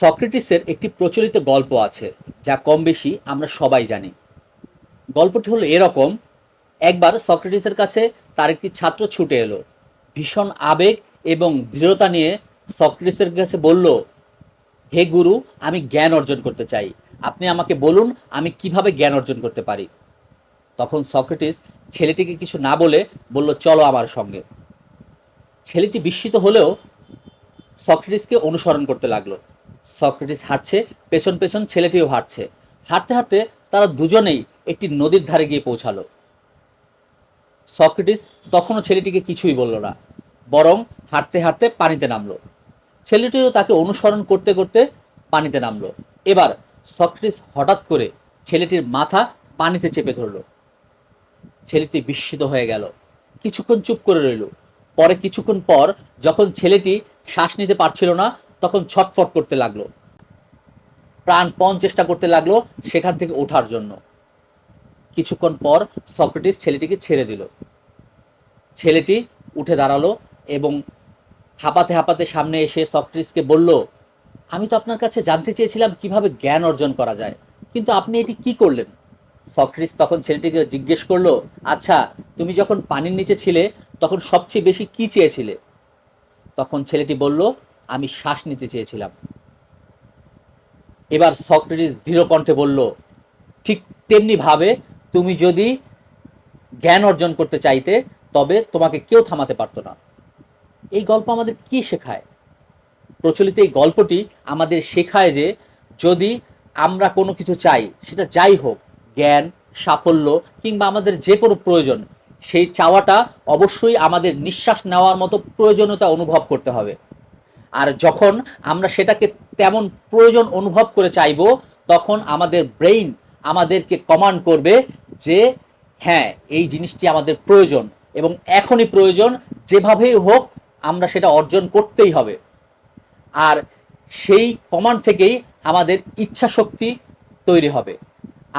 সক্রেটিসের একটি প্রচলিত গল্প আছে, যা কম বেশি আমরা সবাই জানি। গল্পটি হলো এরকম, একবার সক্রেটিসের কাছে তার একটি ছাত্র ছুটে এলো। ভীষণ আবেগ এবং দৃঢ়তা নিয়ে সক্রেটিসের কাছে বলল, হে গুরু, আমি জ্ঞান অর্জন করতে চাই। আপনি আমাকে বলুন, আমি কীভাবে জ্ঞান অর্জন করতে পারি? তখন সক্রেটিস ছেলেটিকে কিছু না বলে বলল, চলো আমার সঙ্গে। ছেলেটি বিস্মিত হলেও সক্রেটিসকে অনুসরণ করতে লাগল। সক্রেটিস হাঁটছে, পেছন পেছন ছেলেটিও হাঁটছে। হাঁটতে হাঁটতে তারা দুজনেই একটি নদীর ধারে গিয়ে পৌঁছালো। সক্রেটিস তখনও ছেলেটিকে কিছুই বলল না, বরং হাঁটতে হাঁটতে পানিতে নামলো। ছেলেটিও তাকে অনুসরণ করতে করতে পানিতে নামলো। এবার সক্রেটিস হঠাৎ করে ছেলেটির মাথা পানিতে চেপে ধরলো। ছেলেটি বিস্মিত হয়ে গেল। কিছুক্ষণ চুপ করে রইল। পরে কিছুক্ষণ পর যখন ছেলেটি শ্বাস নিতে পারছিল না তখন ছটফট করতে লাগল। প্রাণপণ চেষ্টা করতে লাগল সেখান থেকে ওঠার জন্য। কিছুক্ষণ পর সক্রেটিস ছেলেটিকে ছেড়ে দিল। ছেলেটি উঠে দাঁড়াল এবং হাঁপাতে হাঁপাতে সামনে এসে সক্রেটিসকে বলল, আমি তো আপনার কাছে জানতে চেয়েছিলাম কীভাবে জ্ঞান অর্জন করা যায়, কিন্তু আপনি এটি কি করলেন? সক্রেটিস তখন ছেলেটিকে জিজ্ঞেস করল আচ্ছা তুমি যখন পানির নিচে ছিলে তখন সবচেয়ে বেশি কি চেয়েছিলে? তখন ছেলেটি বলল আমি শ্বাস নিতে চেয়েছিলাম। এবার সক্রেটিস দৃঢ় কণ্ঠে বলল, ঠিক তেমনি ভাবে তুমি যদি জ্ঞান অর্জন করতে চাইতে, তবে তোমাকে কেউ থামাতে পারতো না। এই গল্প আমাদের কি শেখায়? প্রচলিত এই গল্পটি আমাদের শেখায় যে যদি আমরা কোনো কিছু চাই, সেটা যাই হোক, জ্ঞান, সাফল্য কিংবা আমাদের যে কোনো প্রয়োজন, সেই চাওয়াটা অবশ্যই আমাদের নিঃশ্বাস নেওয়ার মতো প্রয়োজনীয়তা অনুভব করতে হবে। আর যখন আমরা সেটাকে তেমন প্রয়োজন অনুভব করে চাইব, তখন আমাদের ব্রেইন আমাদেরকে কমান্ড করবে যে হ্যাঁ এই জিনিসটি আমাদের প্রয়োজন এবং এখনই প্রয়োজন, যেভাবেই হোক আমরা সেটা অর্জন করতেই হবে। আর সেই কমান্ড থেকেই আমাদের ইচ্ছা শক্তি তৈরি হবে।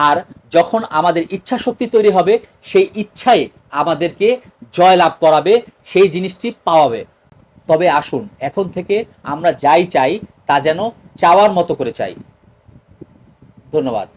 আর যখন আমাদের ইচ্ছা শক্তি তৈরি হবে, সেই ইচ্ছাই আমাদেরকে জয় লাভ করাবে, সেই জিনিসটি পাওয়াবে। তবে আসুন এখন থেকে আমরা যাই চাই তা যেন চাওয়ার মতো করে চাই। ধন্যবাদ।